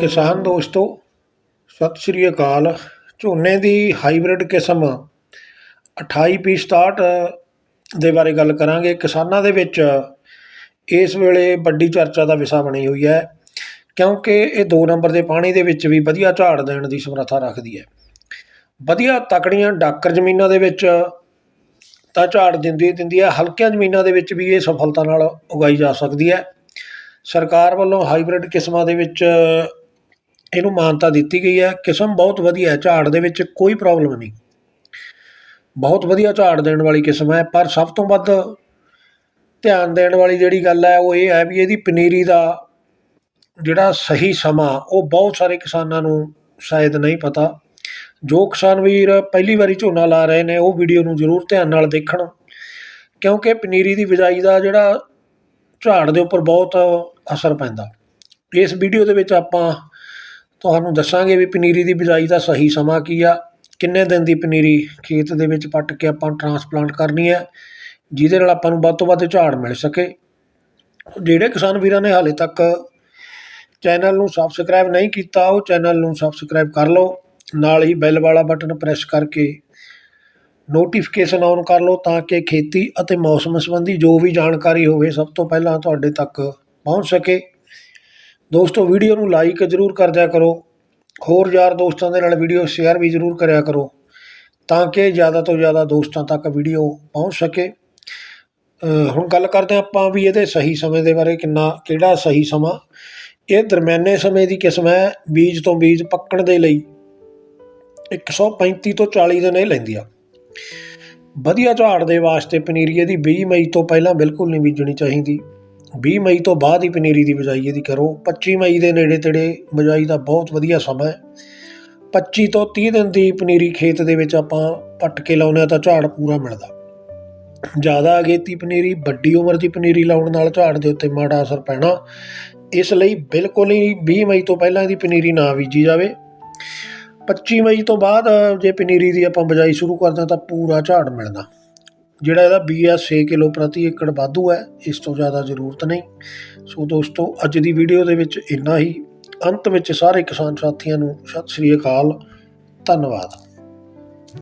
ਕਿਸਾਨ ਦੋਸਤੋ, ਸਤਿ ਸ੍ਰੀ ਅਕਾਲ। ਝੋਨੇ ਦੀ ਹਾਈਬ੍ਰਿਡ ਕਿਸਮ 28P67 ਦੇ ਬਾਰੇ ਗੱਲ ਕਰਾਂਗੇ। ਕਿਸਾਨਾਂ ਦੇ ਵਿੱਚ ਇਸ ਵੇਲੇ ਵੱਡੀ ਚਰਚਾ ਦਾ ਵਿਸ਼ਾ ਬਣੀ ਹੋਈ ਹੈ, ਕਿਉਂਕਿ ਇਹ 2 ਨੰਬਰ ਦੇ ਪਾਣੀ ਦੇ ਵਿੱਚ ਵੀ ਵਧੀਆ ਝਾੜ ਦੇਣ ਦੀ ਸਮਰੱਥਾ ਰੱਖਦੀ ਹੈ। ਵਧੀਆ ਤਕੜੀਆਂ ਡਾਕਰ ਜ਼ਮੀਨਾਂ ਦੇ ਵਿੱਚ ਤਾਂ ਝਾੜ ਦਿੰਦੀ ਦਿੰਦੀ ਹੈ, ਹਲਕੀਆਂ ਜ਼ਮੀਨਾਂ ਦੇ ਵਿੱਚ ਵੀ ਇਹ ਸਫਲਤਾ ਨਾਲ ਉਗਾਈ ਜਾ ਸਕਦੀ ਹੈ। ਸਰਕਾਰ ਵੱਲੋਂ ਹਾਈਬ੍ਰਿਡ ਕਿਸਮਾਂ ਦੇ ਵਿੱਚ ਇਹਨੂੰ ਮਾਨਤਾ ਦਿੱਤੀ ਗਈ ਹੈ, ਕਿਸਮ ਬਹੁਤ ਵਧੀਆ ਝਾੜ ਦੇ ਵਿੱਚ ਕੋਈ ਪ੍ਰੋਬਲਮ ਨਹੀਂ। ਬਹੁਤ ਵਧੀਆ ਝਾੜ ਦੇਣ ਵਾਲੀ ਕਿਸਮ ਹੈ, ਪਰ ਸਭ ਤੋਂ ਵੱਧ ਧਿਆਨ ਦੇਣ ਵਾਲੀ ਜਿਹੜੀ ਗੱਲ ਹੈ, ਉਹ ਇਹ ਹੈ ਵੀ ਇਹਦੀ ਪਨੀਰੀ ਦਾ ਜਿਹੜਾ ਸਹੀ ਸਮਾਂ, ਉਹ ਬਹੁਤ ਸਾਰੇ ਕਿਸਾਨਾਂ ਨੂੰ ਸ਼ਾਇਦ ਨਹੀਂ ਪਤਾ। ਜੋ ਕਿਸਾਨ ਵੀਰ ਪਹਿਲੀ ਵਾਰੀ ਝੋਨਾ ਲਾ ਰਹੇ ਨੇ, ਉਹ ਵੀਡੀਓ ਨੂੰ ਜ਼ਰੂਰ ਧਿਆਨ ਨਾਲ ਦੇਖਣ, ਕਿਉਂਕਿ ਪਨੀਰੀ ਦੀ ਬਿਜਾਈ ਦਾ ਜਿਹੜਾ ਝਾੜ ਦੇ ਉੱਪਰ ਬਹੁਤ ਅਸਰ ਪੈਂਦਾ। ਇਸ ਵੀਡੀਓ ਦੇ ਵਿੱਚ ਆਪਾਂ ਤੁਹਾਨੂੰ ਦੱਸਾਂਗੇ ਵੀ ਪਨੀਰੀ ਦੀ ਬਿਜਾਈ ਦਾ ਸਹੀ ਸਮਾਂ ਕੀ ਆ, ਕਿੰਨੇ ਦਿਨ ਦੀ ਪਨੀਰੀ ਖੇਤ ਦੇ ਵਿੱਚ ਪੱਟ ਕੇ ਆਪਾਂ ਟਰਾਂਸਪਲਾਂਟ ਕਰਨੀ ਹੈ ਜਿਹਦੇ ਨਾਲ ਆਪਾਂ ਨੂੰ ਵੱਧ ਤੋਂ ਵੱਧ ਝਾੜ ਮਿਲ ਸਕੇ। ਜਿਹੜੇ ਕਿਸਾਨ ਵੀਰਾਂ ਨੇ ਹਾਲੇ ਤੱਕ ਚੈਨਲ ਨੂੰ ਸਬਸਕ੍ਰਾਈਬ ਨਹੀਂ ਕੀਤਾ, ਉਹ ਚੈਨਲ ਨੂੰ ਸਬਸਕ੍ਰਾਈਬ ਕਰ ਲਓ, ਨਾਲ ਹੀ ਬੈਲ ਵਾਲਾ ਬਟਨ ਪ੍ਰੈਸ ਕਰਕੇ ਨੋਟੀਫਿਕੇਸ਼ਨ ਔਨ ਕਰ ਲਓ, ਤਾਂ ਕਿ ਖੇਤੀ ਅਤੇ ਮੌਸਮ ਸੰਬੰਧੀ ਜੋ ਵੀ ਜਾਣਕਾਰੀ ਹੋਵੇ, ਸਭ ਤੋਂ ਪਹਿਲਾਂ ਤੁਹਾਡੇ ਤੱਕ ਪਹੁੰਚ ਸਕੇ। ਦੋਸਤੋ ਵੀਡੀਓ ਨੂੰ ਲਾਈਕ ਜ਼ਰੂਰ ਕਰ ਦਿਆ ਕਰੋ। ਹੋਰ ਯਾਰ ਦੋਸਤਾਂ ਦੇ ਨਾਲ ਵੀਡੀਓ ਸ਼ੇਅਰ ਵੀ ਜ਼ਰੂਰ ਕਰਿਆ ਕਰੋ, ਤਾਂ ਕਿ ਜ਼ਿਆਦਾ ਤੋਂ ਜ਼ਿਆਦਾ ਦੋਸਤਾਂ ਤੱਕ ਵੀਡੀਓ ਪਹੁੰਚ ਸਕੇ। ਹੁਣ ਗੱਲ ਕਰਦੇ ਹਾਂ ਆਪਾਂ ਵੀ ਇਹਦੇ ਸਹੀ ਸਮੇਂ ਦੇ ਬਾਰੇ, ਕਿੰਨਾ, ਕਿਹੜਾ ਸਹੀ ਸਮਾਂ। ਇਹ ਦਰਮਿਆਨੇ ਸਮੇਂ ਦੀ ਕਿਸਮ ਹੈ, ਬੀਜ ਤੋਂ ਬੀਜ ਪੱਕਣ ਦੇ ਲਈ 135 ਤੋਂ 40 ਦਿਨ ਇਹ ਲੈਂਦੀ ਆ। ਵਧੀਆ ਝਾੜ ਦੇ ਵਾਸਤੇ ਪਨੀਰੀ ਇਹਦੀ 20 ਮਈ ਤੋਂ ਪਹਿਲਾਂ ਬਿਲਕੁਲ ਨਹੀਂ ਬੀਜਣੀ ਚਾਹੀਦੀ। ਵੀਹ ਮਈ ਤੋਂ ਬਾਅਦ ਹੀ ਪਨੀਰੀ ਦੀ ਬਿਜਾਈ ਇਹਦੀ ਕਰੋ। 25 ਮਈ ਦੇ ਨੇੜੇ ਤੇੜੇ ਬਿਜਾਈ ਦਾ ਬਹੁਤ ਵਧੀਆ ਸਮਾਂ ਹੈ। 25 ਤੋਂ 30 ਦਿਨ ਦੀ ਪਨੀਰੀ ਖੇਤ ਦੇ ਵਿੱਚ ਆਪਾਂ ਪੱਟ ਕੇ ਲਾਉਂਦੇ ਹਾਂ ਤਾਂ ਝਾੜ ਪੂਰਾ ਮਿਲਦਾ। ਜ਼ਿਆਦਾ ਅਗੇਤੀ ਪਨੀਰੀ, ਵੱਡੀ ਉਮਰ ਦੀ ਪਨੀਰੀ ਲਾਉਣ ਨਾਲ ਝਾੜ ਦੇ ਉੱਤੇ ਮਾੜਾ ਅਸਰ ਪੈਣਾ। ਇਸ ਲਈ ਬਿਲਕੁਲ ਹੀ 20 ਮਈ ਤੋਂ ਪਹਿਲਾਂ ਇਹਦੀ ਪਨੀਰੀ ਨਾ ਬੀਜੀ ਜਾਵੇ। 25 ਮਈ ਤੋਂ ਬਾਅਦ ਜੇ ਪਨੀਰੀ ਦੀ ਆਪਾਂ ਬਿਜਾਈ ਸ਼ੁਰੂ ਕਰਦੇ ਹਾਂ ਤਾਂ ਪੂਰਾ ਝਾੜ ਮਿਲਦਾ। ਜਿਹੜਾ ਇਹਦਾ ਬੀਐਸ 6 ਕਿਲੋ ਪ੍ਰਤੀ ਏਕੜ ਵਾਧੂ ਹੈ, ਇਸ ਤੋਂ ਜ਼ਿਆਦਾ ਜ਼ਰੂਰਤ ਨਹੀਂ। ਸੋ ਦੋਸਤੋ, ਅੱਜ ਦੀ ਵੀਡੀਓ ਦੇ ਵਿੱਚ ਇੰਨਾ ਹੀ। ਅੰਤ ਵਿੱਚ ਸਾਰੇ ਕਿਸਾਨ ਸਾਥੀਆਂ ਨੂੰ ਸਤਿ ਸ੍ਰੀ ਅਕਾਲ। ਧੰਨਵਾਦ।